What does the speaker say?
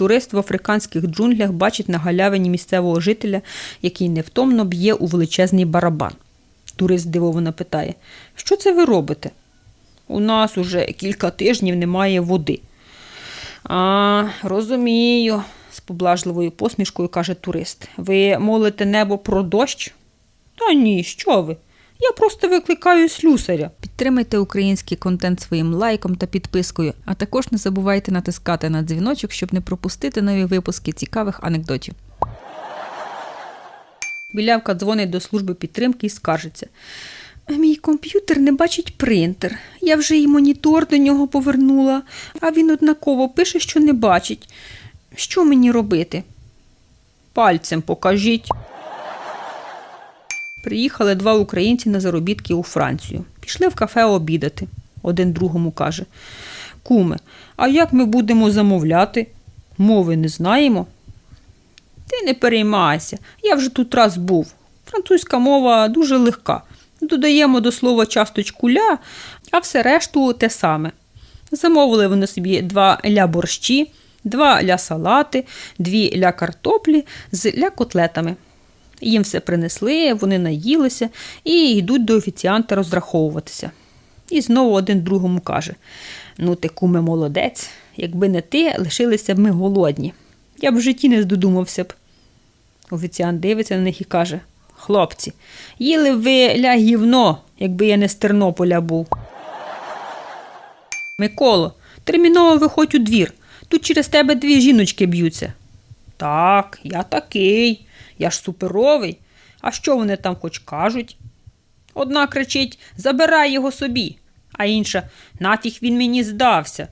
Турист в африканських джунглях бачить на галявині місцевого жителя, який невтомно б'є у величезний барабан. Турист здивовано питає: Що це ви робите? У нас уже кілька тижнів немає води. А, розумію, з поблажливою посмішкою каже турист. Ви молите небо про дощ? Та ні, що ви? Я просто викликаю слюсаря. Підтримайте український контент своїм лайком та підпискою, а також не забувайте натискати на дзвіночок, щоб не пропустити нові випуски цікавих анекдотів. Білявка дзвонить до служби підтримки і скаржиться. Мій комп'ютер не бачить принтер. Я вже і монітор до нього повернула, а він однаково пише, що не бачить. Що мені робити? Пальцем покажіть. Приїхали два українці на заробітки у Францію. Пішли в кафе обідати. Один другому каже: Куме, а як ми будемо замовляти? Мови не знаємо. Ти не переймайся, я вже тут раз був. Французька мова дуже легка. Додаємо до слова часточку ля, а все решту те саме. Замовили вони собі два ля борщі, два ля салати, дві ля картоплі з ля котлетами. Їм все принесли, вони наїлися і йдуть до офіціанта розраховуватися. І знову один другому каже: Ну, ти куме молодець, якби не ти, лишилися б ми голодні. Я б в житті не здодумався б. Офіціант дивиться на них і каже: Хлопці, їли б ви ля гівно, якби я не з Тернополя був. Миколо, терміново виходь у двір. Тут через тебе дві жіночки б'ються. Так, я такий, я ж суперовий. А що вони там хоч кажуть? Одна кричить Забирай його собі, а інша нафіг він мені здався.